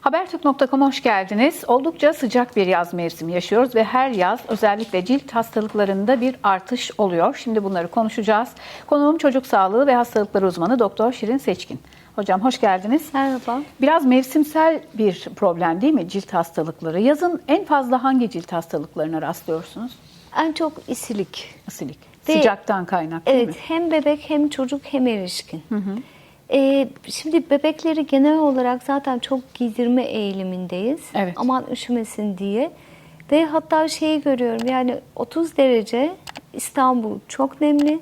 Habertürk.com'a hoş geldiniz. Oldukça sıcak bir yaz mevsimi yaşıyoruz ve her yaz özellikle cilt hastalıklarında bir artış oluyor. Şimdi bunları konuşacağız. Konuğum çocuk sağlığı ve hastalıkları uzmanı Doktor Şirin Seçkin. Hocam hoş geldiniz. Merhaba. Biraz mevsimsel bir problem değil mi cilt hastalıkları? Yazın en fazla hangi cilt hastalıklarına rastlıyorsunuz? En çok isilik. Isilik. Ve- Sıcaktan kaynak değil Evet, mi? hem bebek hem çocuk hem erişkin. Ee, şimdi bebekleri genel olarak zaten çok giydirme eğilimindeyiz. Evet. Aman üşümesin diye. Ve hatta şeyi görüyorum yani 30 derece İstanbul çok nemli.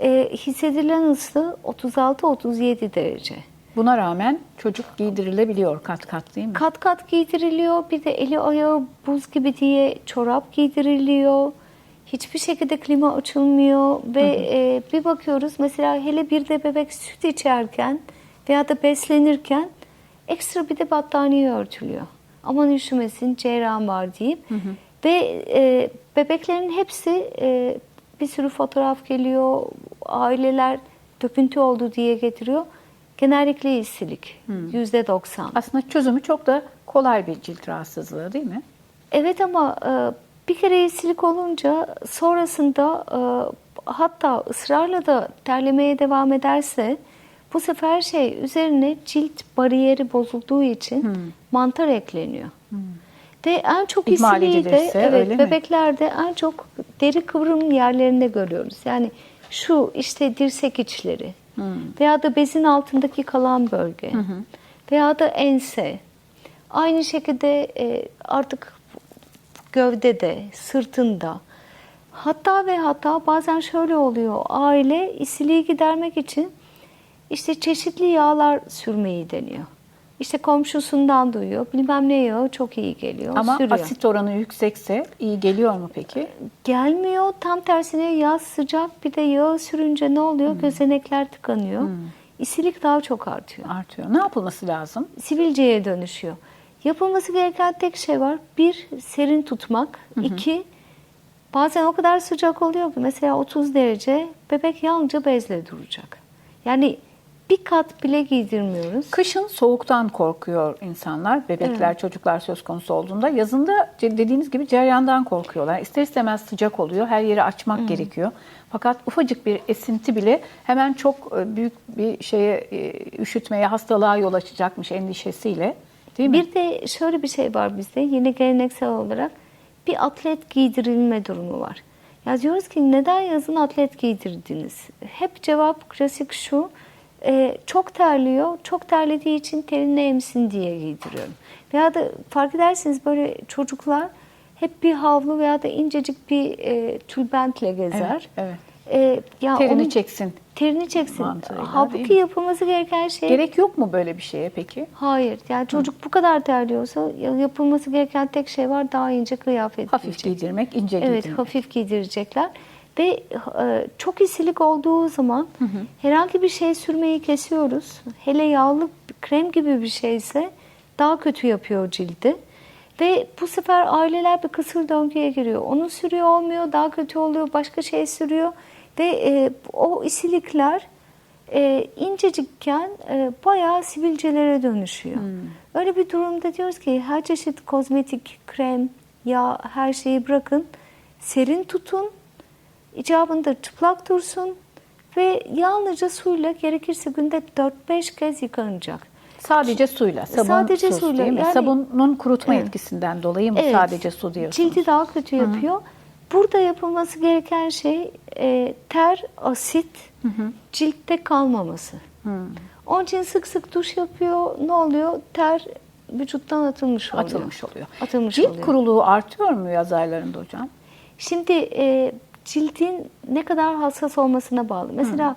Ee, hissedilen ısı 36-37 derece. Buna rağmen çocuk giydirilebiliyor kat kat değil mi? Kat kat giydiriliyor. Bir de eli ayağı buz gibi diye çorap giydiriliyor. Hiçbir şekilde klima açılmıyor ve e, bir bakıyoruz mesela hele bir de bebek süt içerken veya da beslenirken ekstra bir de battaniye örtülüyor. Aman üşümesin cerrahım var deyip ve e, bebeklerin hepsi e, bir sürü fotoğraf geliyor. Aileler döküntü oldu diye getiriyor. Genellikle isilik. Yüzde doksan. Aslında çözümü çok da kolay bir cilt rahatsızlığı değil mi? Evet ama e, bir kere isilik olunca sonrasında e, hatta ısrarla da terlemeye devam ederse bu sefer şey üzerine cilt bariyeri bozulduğu için Hmm. mantar ekleniyor. Ve en çok İhmal isiliği de evet, mi? bebeklerde en çok deri kıvrım yerlerinde görüyoruz. Yani şu işte dirsek içleri Hmm. veya da bezin altındaki kalan bölge veya da ense. Aynı şekilde e, artık gövdede, sırtında. Hatta ve hatta bazen şöyle oluyor. Aile isiliği gidermek için işte çeşitli yağlar sürmeyi deniyor. İşte komşusundan duyuyor. Bilmem ne yağı çok iyi geliyor. Ama sürüyor. asit oranı yüksekse iyi geliyor mu peki? Gelmiyor. Tam tersine yaz sıcak bir de yağı sürünce ne oluyor? Hmm. Gözenekler tıkanıyor. İsilik daha çok artıyor. Artıyor. Ne yapılması lazım? sivilceye dönüşüyor. Yapılması gereken tek şey var. Bir, serin tutmak. İki, bazen o kadar sıcak oluyor ki mesela 30 derece bebek yalnızca bezle duracak. Yani bir kat bile giydirmiyoruz. Kışın soğuktan korkuyor insanlar, bebekler, çocuklar söz konusu olduğunda. Yazında dediğiniz gibi ceryandan korkuyorlar. İster istemez sıcak oluyor, her yeri açmak gerekiyor. Fakat ufacık bir esinti bile hemen çok e, büyük bir şeye e, üşütmeye, hastalığa yol açacakmış endişesiyle. Değil mi? Bir de şöyle bir şey var bizde yine geleneksel olarak bir atlet giydirilme durumu var. Ya diyoruz ki neden yazın atlet giydirdiniz? Hep cevap klasik şu. e, çok terliyor. Çok terlediği için terini emsin diye giydiriyorum. Veya da fark edersiniz böyle çocuklar hep bir havlu veya da incecik bir e, tülbentle gezer. Evet, evet. E, ya Terini onun çeksin. Terini çeksin. Değil Halbuki yapılması gereken şey Gerek yok mu böyle bir şeye peki? Hayır. Yani çocuk bu kadar terliyorsa ya- yapılması gereken tek şey var daha ince kıyafet Hafif giyecek. giydirmek, ince Evet, giydirmek. hafif giydirecekler. Ve e, çok isilik olduğu zaman herhangi bir şey sürmeyi kesiyoruz. Hele yağlı krem gibi bir şeyse daha kötü yapıyor cildi. Ve bu sefer aileler bir kısır döngüye giriyor. Onu sürüyor olmuyor, daha kötü oluyor, başka şey sürüyor. Ve e, o isilikler e, incecikken e, bayağı sivilcelere dönüşüyor. Öyle bir durumda diyoruz ki her çeşit kozmetik, krem, yağ her şeyi bırakın. Serin tutun. icabında çıplak dursun. Ve yalnızca suyla gerekirse günde 4-5 kez yıkanacak. Sadece suyla, sabun, Sadece suyla, değil mi? yani- Sabunun kurutma Evet. etkisinden dolayı mı Evet. sadece su diyorsunuz? Cildi daha kötü yapıyor. Burada yapılması gereken şey e, ter, asit ciltte kalmaması. Onun için sık sık duş yapıyor. Ne oluyor? Ter vücuttan atılmış oluyor. Atılmış oluyor. Atılmış Cilt oluyor. kuruluğu artıyor mu yaz aylarında hocam? Şimdi e, cildin ne kadar hassas olmasına bağlı. Mesela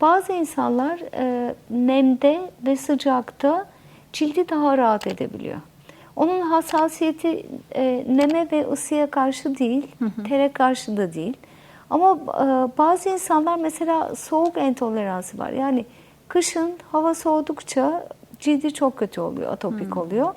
bazı insanlar e, nemde ve sıcakta cildi daha rahat edebiliyor. Onun hassasiyeti e, neme ve ısıya karşı değil, tere karşı da değil. Ama e, bazı insanlar mesela soğuk intoleransı var. Yani kışın hava soğudukça cildi çok kötü oluyor, atopik oluyor.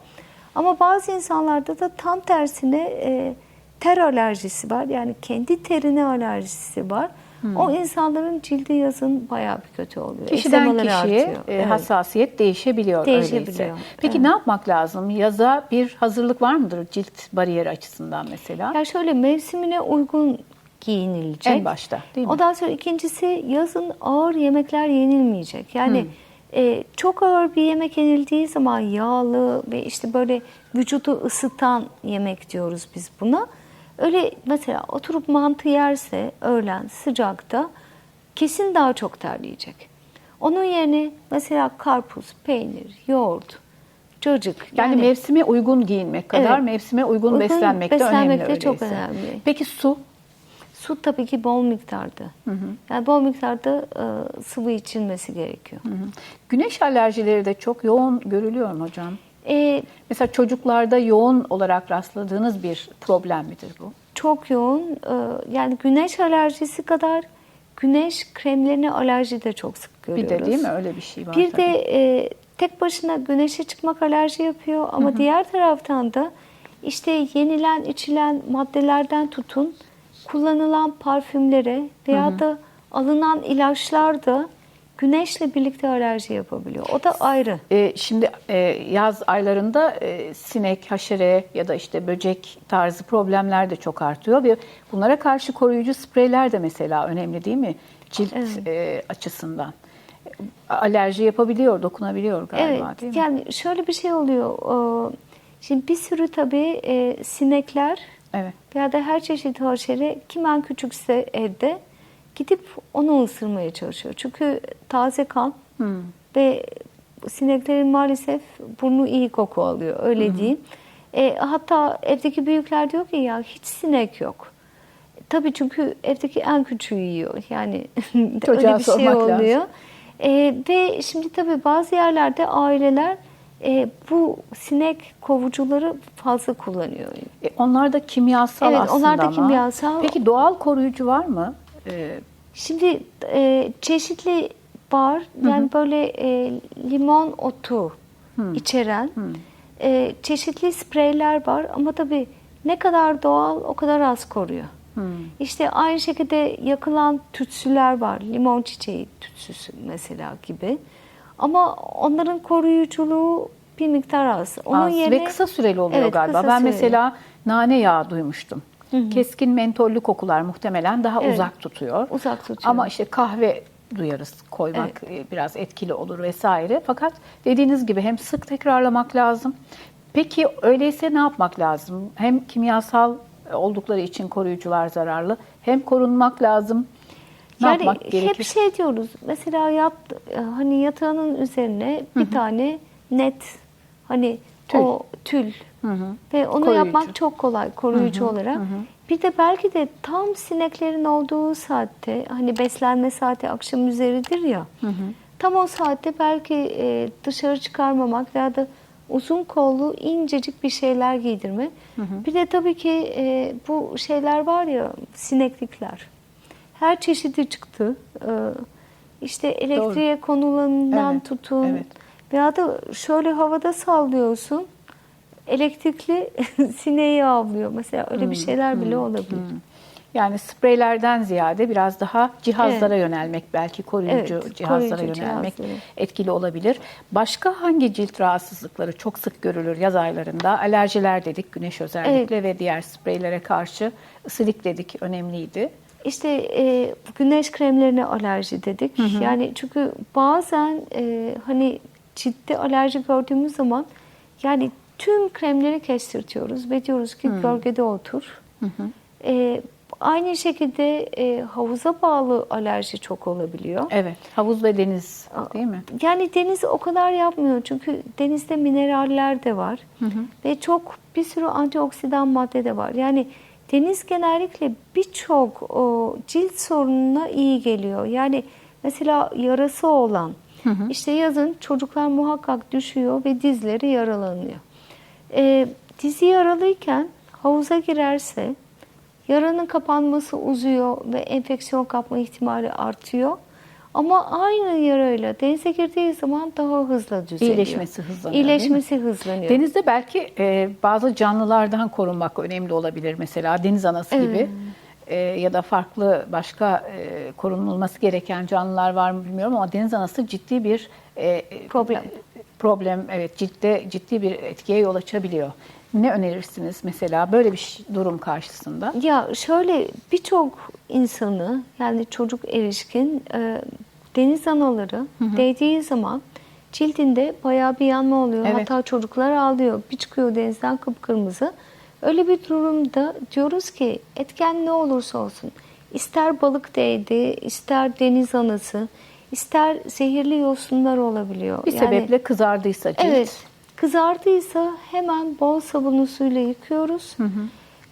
Ama bazı insanlarda da tam tersine e, ter alerjisi var. Yani kendi terine alerjisi var. O insanların cildi yazın bayağı bir kötü oluyor. Kişiden kişiye artıyor. e, Evet. hassasiyet değişebiliyor, Değişebiliyor, öyleyse. Peki evet. ne yapmak lazım? Yaza bir hazırlık var mıdır cilt bariyeri açısından mesela? Ya şöyle mevsimine uygun giyinilecek. En başta, değil mi? Ondan sonra ikincisi yazın ağır yemekler yenilmeyecek. Yani e, çok ağır bir yemek yenildiği zaman yağlı ve işte böyle vücudu ısıtan yemek diyoruz biz buna. Öyle mesela oturup mantı yerse öğlen sıcakta kesin daha çok terleyecek. Onun yerine mesela karpuz, peynir, yoğurt, cacık. Yani, mevsime uygun giyinmek kadar Evet. mevsime uygun, Uygun beslenmek de beslenmek önemli de çok öyleyse. önemli. Peki su? Su tabii ki bol miktarda. Yani bol miktarda e, sıvı içilmesi gerekiyor. Güneş alerjileri de çok yoğun görülüyor mu hocam? E, Mesela çocuklarda yoğun olarak rastladığınız bir problem midir bu? çok yoğun. e, yani güneş alerjisi kadar güneş kremlerine alerji de çok sık Bir görüyoruz. de değil mi öyle bir şey var Bir tabii. de e, tek başına güneşe çıkmak alerji yapıyor ama diğer taraftan da işte yenilen içilen maddelerden tutun kullanılan parfümlere veya da alınan ilaçlar da güneşle birlikte alerji yapabiliyor. O da ayrı. E, şimdi e, yaz aylarında e, sinek, haşere ya da işte böcek tarzı problemler de çok artıyor ve bunlara karşı koruyucu spreyler de mesela önemli değil mi? Cilt Evet. e, açısından. Alerji yapabiliyor, dokunabiliyor galiba evet. değil mi? Yani şöyle bir şey oluyor. Şimdi bir sürü tabii e, sinekler Evet. veya da her çeşit haşere kimen küçükse evde gidip onu ısırmaya çalışıyor. Çünkü taze kan Hmm. ve sineklerin maalesef burnu iyi koku alıyor. Öyle diyeyim. E, hatta evdeki büyükler diyor ki ya hiç sinek yok. Tabii çünkü evdeki en küçüğü yiyor. Yani öyle bir şey lazım. oluyor. E, ve şimdi tabii bazı yerlerde aileler e, bu sinek kovucuları fazla kullanıyor. E, onlar da kimyasal Evet, aslında onlar da ama. kimyasal. Peki doğal koruyucu var mı? E, Şimdi e, çeşitli var. Yani böyle e, limon otu içeren e, çeşitli spreyler var ama tabii ne kadar doğal o kadar az koruyor. İşte aynı şekilde yakılan tütsüler var. Limon çiçeği tütsüsü mesela gibi. Ama onların koruyuculuğu bir miktar az. Onun az yerine ve kısa süreli oluyor Evet, galiba. Ben süreli. mesela nane yağı duymuştum. Keskin mentollü kokular muhtemelen daha Evet. uzak tutuyor. Uzak tutuyor. Ama işte kahve duyarız koymak e, biraz etkili olur vesaire. Fakat dediğiniz gibi hem sık tekrarlamak lazım. Peki öyleyse ne yapmak lazım? Hem kimyasal oldukları için koruyucular zararlı hem korunmak lazım. Ne yani yapmak gerekir? hep şey diyoruz. Mesela yat e, hani yatağının üzerine bir tane net hani Tül. o tül ve onu Koruyucu. yapmak çok kolay koruyucu olarak. Bir de belki de tam sineklerin olduğu saatte hani beslenme saati akşam üzeridir ya. Tam o saatte belki e, dışarı çıkarmamak veya da uzun kollu incecik bir şeyler giydirme. Bir de tabii ki e, bu şeyler var ya sineklikler. Her çeşidi çıktı. Ee, işte elektriğe konulanından Evet, tutun. evet. Veya da şöyle havada sallıyorsun. Elektrikli sineği avlıyor. Mesela öyle bir şeyler bile olabilir. Yani spreylerden ziyade biraz daha cihazlara yönelmek belki koruyucu Evet, cihazlara koruyucu yönelmek cihazlara. etkili olabilir. Başka hangi cilt rahatsızlıkları çok sık görülür yaz aylarında? Alerjiler dedik güneş özellikle ve diğer spreylere karşı ısırık dedik önemliydi. İşte e, güneş kremlerine alerji dedik. Yani çünkü bazen e, hani ciddi alerji gördüğümüz zaman yani tüm kremleri kestirtiyoruz ve diyoruz ki gölgede otur. E, aynı şekilde e, havuza bağlı alerji çok olabiliyor. Evet havuz ve deniz değil mi? Yani deniz o kadar yapmıyor çünkü denizde mineraller de var ve çok bir sürü antioksidan madde de var. Yani deniz genellikle birçok cilt sorununa iyi geliyor. Yani mesela yarası olan işte yazın çocuklar muhakkak düşüyor ve dizleri yaralanıyor. Ee, dizi yaralıyken havuza girerse yaranın kapanması uzuyor ve enfeksiyon kapma ihtimali artıyor. Ama aynı yarayla denize girdiği zaman daha hızlı düzeliyor. İyileşmesi hızlanıyor? İyileşmesi hızlanıyor. Denizde belki e, bazı canlılardan korunmak önemli olabilir. Mesela deniz anası gibi e, ya da farklı başka e, korunulması gereken canlılar var mı bilmiyorum ama deniz anası ciddi bir e, Problem. problem evet ciddi ciddi bir etkiye yol açabiliyor. Ne önerirsiniz mesela böyle bir durum karşısında? Ya şöyle birçok insanı yani çocuk erişkin e, deniz anaları değdiği zaman cildinde bayağı bir yanma oluyor. Evet. Hatta çocuklar ağlıyor. Bir çıkıyor denizden kıpkırmızı. Öyle bir durumda diyoruz ki etken ne olursa olsun ister balık değdi, ister deniz anası, ister zehirli yosunlar olabiliyor. Bir Yani- sebeple kızardıysa cilt. Evet. Kızardıysa hemen bol sabunlu suyla yıkıyoruz.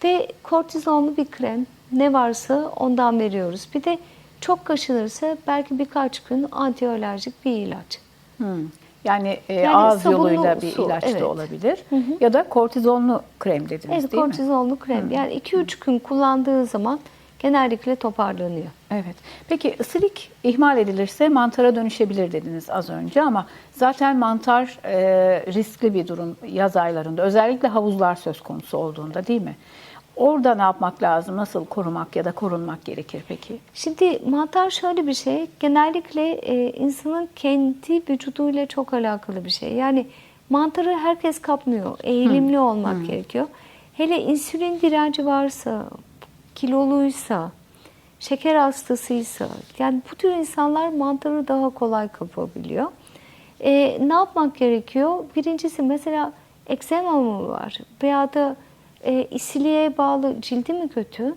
Ve kortizonlu bir krem ne varsa ondan veriyoruz. Bir de çok kaşınırsa belki birkaç gün antialerjik bir ilaç. Hmm. Yani, e, Yani ağız yoluyla bir su, ilaç evet. da olabilir. Ya da kortizonlu krem dediniz Evet, değil mi? kortizonlu krem. Yani 2-3 gün kullandığı zaman genellikle toparlanıyor. Evet. Peki ısırık ihmal edilirse mantara dönüşebilir dediniz az önce ama zaten mantar e, riskli bir durum yaz aylarında. Özellikle havuzlar söz konusu olduğunda değil mi? Orada ne yapmak lazım? Nasıl korumak ya da korunmak gerekir peki? Şimdi mantar şöyle bir şey, genellikle e, insanın kendi vücuduyla çok alakalı bir şey. Yani mantarı herkes kapmıyor, eğilimli olmak gerekiyor. Hele insülin direnci varsa, kiloluysa, şeker hastasıysa, yani bu tür insanlar mantarı daha kolay kapabiliyor. E, ne yapmak gerekiyor? Birincisi mesela eksema mı var veya da e, isiliğe bağlı cildi mi kötü?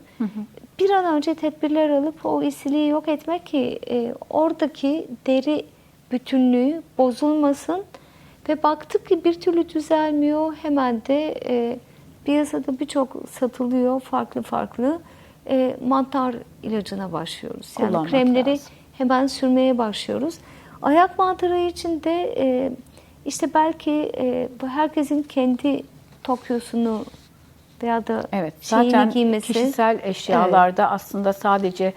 Bir an önce tedbirler alıp o isiliği yok etmek ki e, oradaki deri bütünlüğü bozulmasın ve baktık ki bir türlü düzelmiyor hemen de e, piyasada birçok satılıyor farklı farklı e, mantar ilacına başlıyoruz. Yani Kullanmak kremleri lazım. hemen sürmeye başlıyoruz. Ayak mantarı için de e, işte belki e, herkesin kendi tokyosunu veya da Evet. Zaten giymesi. kişisel eşyalarda aslında sadece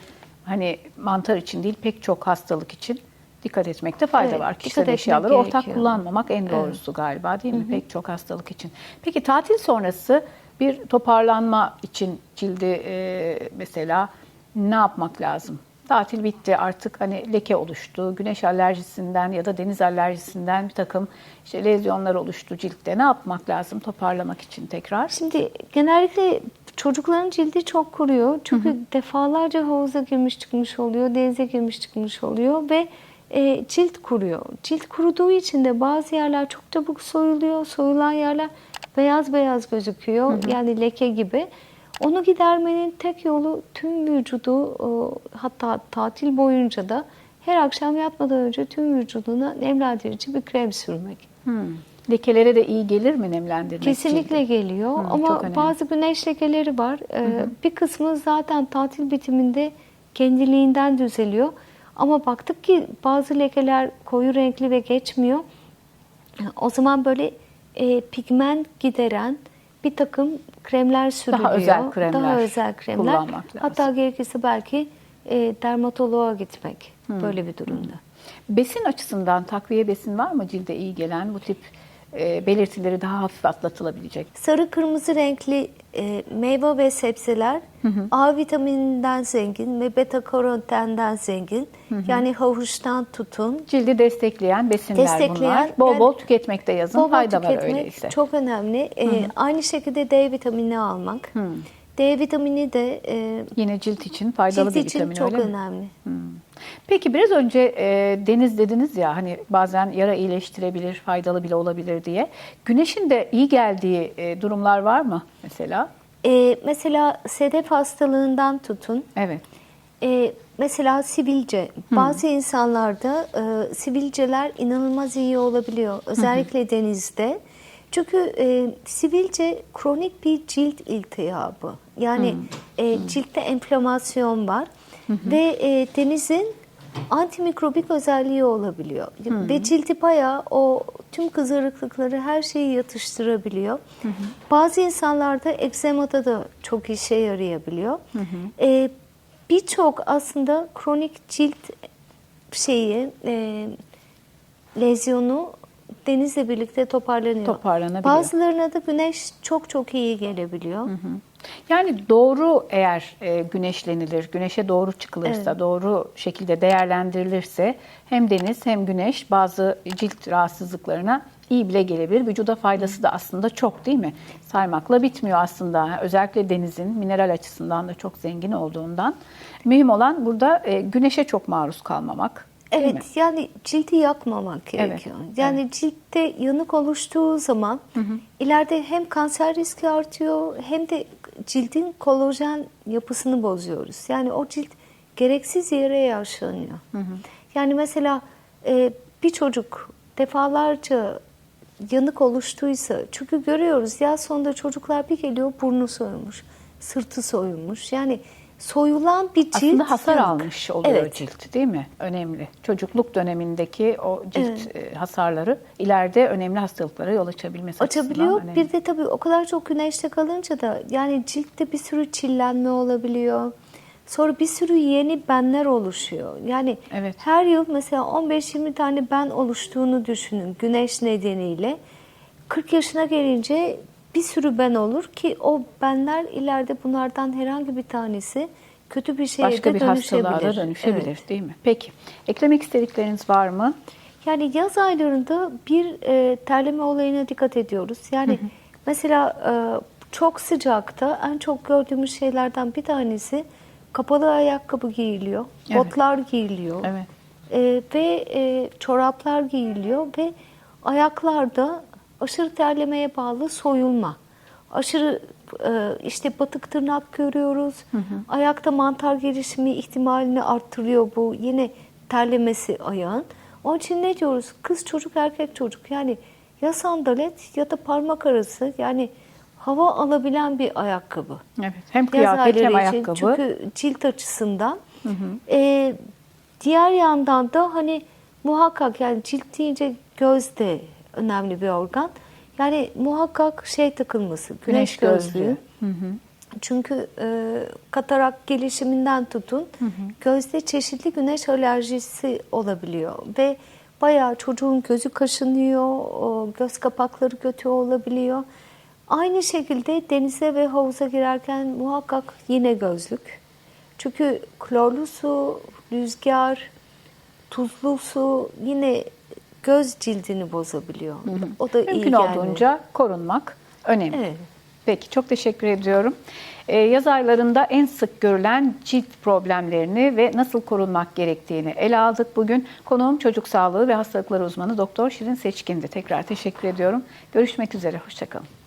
hani mantar için değil pek çok hastalık için dikkat etmekte fayda Evet, var. Kişisel eşyaları ortak gerekiyor. kullanmamak en doğrusu galiba değil mi? Pek çok hastalık için. Peki tatil sonrası bir toparlanma için cildi e, mesela ne yapmak lazım? Tatil bitti artık hani leke oluştu, güneş alerjisinden ya da deniz alerjisinden bir takım işte lezyonlar oluştu ciltte. Ne yapmak lazım toparlamak için tekrar? Şimdi genellikle çocukların cildi çok kuruyor. Çünkü defalarca havuza girmiş çıkmış oluyor, denize girmiş çıkmış oluyor ve e, cilt kuruyor. Cilt kuruduğu için de bazı yerler çok çabuk soyuluyor. Soyulan yerler beyaz beyaz gözüküyor. Yani leke gibi. Onu gidermenin tek yolu tüm vücudu e, hatta tatil boyunca da her akşam yatmadan önce tüm vücuduna nemlendirici bir krem sürmek. Hmm. Lekelere de iyi gelir mi nemlendirmek Kesinlikle cildi? geliyor Hı, çok ama bazı güneş lekeleri var. Ee, Bir kısmı zaten tatil bitiminde kendiliğinden düzeliyor. Ama baktık ki bazı lekeler koyu renkli ve geçmiyor. O zaman böyle e, pigment gideren bir takım kremler sürülüyor. özel kremler Daha özel kremler. kullanmak lazım. Hatta gerekirse belki e, dermatoloğa gitmek böyle bir durumda. Besin açısından takviye besin var mı cilde iyi gelen bu tip belirtileri daha hafif atlatılabilecek? Sarı kırmızı renkli e, meyve ve sebzeler A vitamininden zengin ve beta karotenden zengin. Yani havuçtan tutun. Cildi destekleyen besinler Destekleyen, bunlar. Bol yani bol tüketmekte yazın Bol bol fayda var öyleyse. çok önemli. E, aynı şekilde D vitamini almak. D vitamini de e, Yine cilt için faydalı cilt bir için vitamin çok öyle mi? önemli. Peki biraz önce e, deniz dediniz ya hani bazen yara iyileştirebilir, faydalı bile olabilir diye. Güneşin de iyi geldiği e, durumlar var mı mesela? E, mesela sedef hastalığından tutun. Evet. Ee, mesela sivilce. Bazı insanlarda e, sivilceler inanılmaz iyi olabiliyor. Özellikle denizde. Çünkü e, sivilce kronik bir cilt iltihabı. Yani e, ciltte enflamasyon var. Ve e, denizin antimikrobik özelliği olabiliyor. Ve cildi bayağı o tüm kızarıklıkları her şeyi yatıştırabiliyor. Bazı insanlarda egzemada da çok işe yarayabiliyor. E, Birçok aslında kronik cilt şeyi, e, lezyonu denizle birlikte toparlanıyor. Toparlanabiliyor. Bazılarına da güneş çok çok iyi gelebiliyor. Yani doğru eğer e, güneşlenilir, güneşe doğru çıkılırsa, doğru şekilde değerlendirilirse hem deniz hem güneş bazı cilt rahatsızlıklarına iyi bile gelebilir. Vücuda faydası da aslında çok değil mi? Saymakla bitmiyor aslında. Özellikle denizin mineral açısından da çok zengin olduğundan. Mühim olan burada e, güneşe çok maruz kalmamak. Evet mi? yani cildi yakmamak gerekiyor. Yani ciltte yanık oluştuğu zaman ileride hem kanser riski artıyor hem de cildin kolajen yapısını bozuyoruz. Yani o cilt gereksiz yere yaşlanıyor. Yani mesela e, bir çocuk defalarca yanık oluştuysa çünkü görüyoruz ya sonunda çocuklar bir geliyor burnu soyulmuş, sırtı soyulmuş. Yani soyulan bir cilt Aslında hasar yanık. almış oluyor Evet. cilt değil mi? Önemli. Çocukluk dönemindeki o cilt e, hasarları ileride önemli hastalıklara yol açabilmesi açabiliyor. önemli. Bir de tabii o kadar çok güneşte kalınca da yani ciltte bir sürü çillenme olabiliyor. Sonra bir sürü yeni benler oluşuyor. Yani Evet. her yıl mesela 15-20 tane ben oluştuğunu düşünün güneş nedeniyle. 40 yaşına gelince bir sürü ben olur ki o benler ileride bunlardan herhangi bir tanesi kötü bir şeye Başka de bir dönüşebilir. hastalığa da dönüşebilir Evet. değil mi? Peki. Eklemek istedikleriniz var mı? Yani yaz aylarında bir e, terleme olayına dikkat ediyoruz. Yani mesela e, çok sıcakta en çok gördüğümüz şeylerden bir tanesi kapalı ayakkabı giyiliyor, Evet. botlar giyiliyor Evet. e, ve e, çoraplar giyiliyor ve ayaklarda aşırı terlemeye bağlı soyulma. Aşırı e, işte batık tırnak görüyoruz. Ayakta mantar gelişimi ihtimalini arttırıyor bu. Yine terlemesi ayağın. Onun için ne diyoruz? Kız çocuk erkek çocuk yani ya sandalet ya da parmak arası yani hava alabilen bir ayakkabı. Evet. Hem kıyafet hem için. ayakkabı. Çünkü cilt açısından. Ee, diğer yandan da hani muhakkak yani cilt deyince göz de önemli bir organ. Yani muhakkak şey takılması, güneş, Güneş gözlüğü. gözlüğü. Çünkü e, katarak gelişiminden tutun gözde çeşitli güneş alerjisi olabiliyor ve bayağı çocuğun gözü kaşınıyor, o göz kapakları kötü olabiliyor. Aynı şekilde denize ve havuza girerken muhakkak yine gözlük. Çünkü klorlu su, rüzgar, tuzlu su yine göz cildini bozabiliyor. O da iyi Mümkün gelmiyor. olduğunca korunmak önemli. Evet. Peki çok teşekkür ediyorum. Ee, yaz aylarında en sık görülen cilt problemlerini ve nasıl korunmak gerektiğini ele aldık bugün. Konuğum çocuk sağlığı ve hastalıkları uzmanı Doktor Şirin Seçkin'di. Tekrar teşekkür ediyorum. Görüşmek üzere. Hoşçakalın.